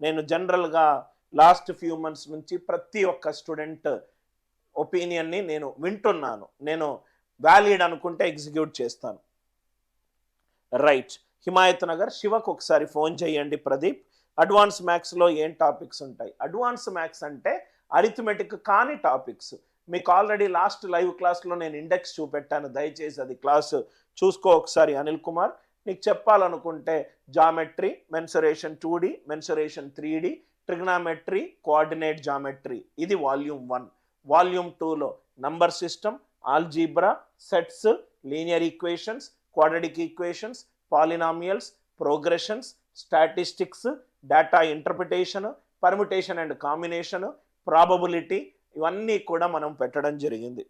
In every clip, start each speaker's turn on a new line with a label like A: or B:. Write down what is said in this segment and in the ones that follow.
A: నేను జనరల్గా last few months నుంచి ప్రతి ఒక్క స్టూడెంట్ ఒపీనియన్ని నేను వింటున్నాను. నేను వ్యాలిడ్ అనుకుంటే ఎగ్జిక్యూట్ చేస్తాను. రైట్. హిమాయత్ నగర్ శివకు ఒకసారి ఫోన్ చేయండి ప్రదీప్. అడ్వాన్స్ మ్యాథ్స్లో ఏం టాపిక్స్ ఉంటాయి? అడ్వాన్స్ మ్యాథ్స్ అంటే అరిథమెటిక్ కాని టాపిక్స్. మీకు ఆల్రెడీ లాస్ట్ లైవ్ క్లాస్లో నేను ఇండెక్స్ చూపెట్టాను. దయచేసి అది క్లాస్ చూసుకో ఒకసారి అనిల్ కుమార్. నీకు చెప్పాలనుకుంటే geometry mensuration two D mensuration three D trigonometry coordinate geometry. ఇది వాల్యూమ్ వన్. వాల్యూమ్ టూలో number system algebra sets linear equations quadratic equations polynomials progressions statistics data interpretation permutation and combination probability ఇవన్నీ కూడా మనం పెట్టడం జరిగింది.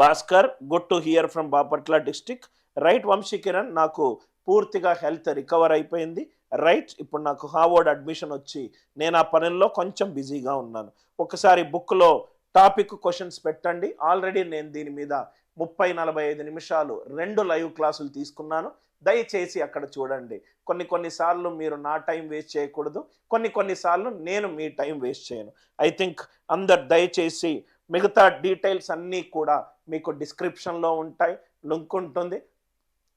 A: Bhaskar good to hear from Bapatla district. Right Vamsikiran నాకు పూర్తిగా health recover అయిపోయింది. Right ఇప్పుడు నాకు హార్వర్డ్ అడ్మిషన్ వచ్చి నేను ఆ పనుల్లో కొంచెం బిజీగా ఉన్నాను. ఒకసారి బుక్లో టాపిక్ క్వశ్చన్స్ పెట్టండి. ఆల్రెడీ నేను దీని మీద ముప్పై నలభై ఐదు నిమిషాలు రెండు లైవ్ క్లాసులు తీసుకున్నాను. దయచేసి అక్కడ చూడండి. కొన్ని కొన్నిసార్లు మీరు నా టైం వేస్ట్ చేయకూడదు. కొన్ని కొన్నిసార్లు నేను మీ టైం వేస్ట్ చేయను. ఐ థింక్ అందరు దయచేసి మిగతా డీటెయిల్స్ అన్నీ కూడా మీకు డిస్క్రిప్షన్లో ఉంటాయి. లింక్ ఉంటుంది.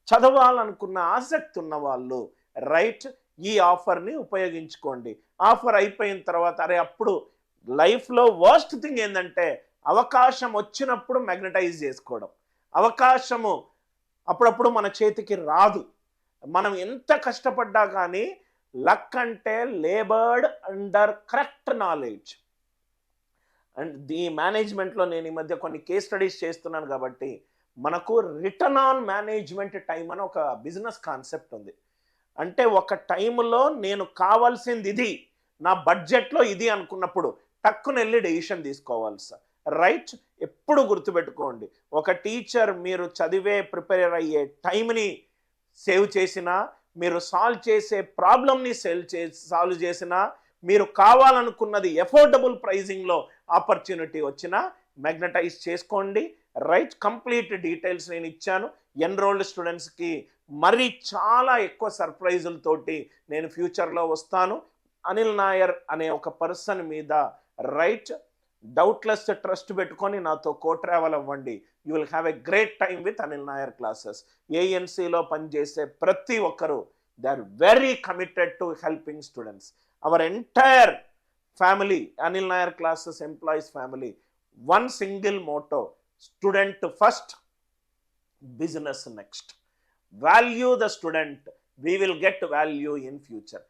A: చదవాలనుకున్న ఆసక్తి ఉన్న వాళ్ళు రైట్ ఈ ఆఫర్ని ఉపయోగించుకోండి. ఆఫర్ అయిపోయిన తర్వాత అరే అప్పుడు లైఫ్లో వర్స్ట్ థింగ్ ఏంటంటే అవకాశం వచ్చినప్పుడు మ్యాగ్నటైజ్ చేసుకోవడం. అవకాశము అప్పుడప్పుడు మన చేతికి రాదు. మనం ఎంత కష్టపడ్డా కానీ లక్ అంటే laboured under correct knowledge. And ఈ మేనేజ్మెంట్లో నేను ఈ మధ్య కొన్ని కేస్ స్టడీస్ చేస్తున్నాను కాబట్టి మనకు రిటర్న్ ఆన్ మేనేజ్మెంట్ టైం అని ఒక బిజినెస్ కాన్సెప్ట్ ఉంది. అంటే ఒక టైంలో నేను కావాల్సింది ఇది నా బడ్జెట్లో ఇది అనుకున్నప్పుడు టక్కున వెళ్ళి డెసిషన్ తీసుకోవాలి సార్. రైట్? ఎప్పుడు గుర్తుపెట్టుకోండి. ఒక టీచర్ మీరు చదివే ప్రిపేర్ అయ్యే టైంని సేవ్ చేసినా మీరు సాల్వ్ చేసే ప్రాబ్లమ్ని సేల్ చే సాల్వ్ చేసినా మీరు కావాలనుకున్నది ఎఫోర్డబుల్ ప్రైజింగ్లో ఆపర్చునిటీ వచ్చినా మ్యాగ్నటైజ్ చేసుకోండి. రైట్ కంప్లీట్ డీటెయిల్స్ నేను ఇచ్చాను. ఎన్రోల్డ్ స్టూడెంట్స్కి మరీ చాలా ఎక్కువ సర్ప్రైజులతోటి నేను ఫ్యూచర్లో వస్తాను. అనిల్ నాయర్ అనే ఒక పర్సన్ మీద రైట్ డౌట్లెస్ ట్రస్ట్ పెట్టుకొని నాతో కో ట్రావెల్ అవ్వండి. You will have a great time with Anil Nair classes. ఏఎన్సీలో పనిచేసే ప్రతి ఒక్కరు they are very committed to helping students. Our entire family Anil Nair classes employees family one single motto student first, business next. Value the student, we will get value in future.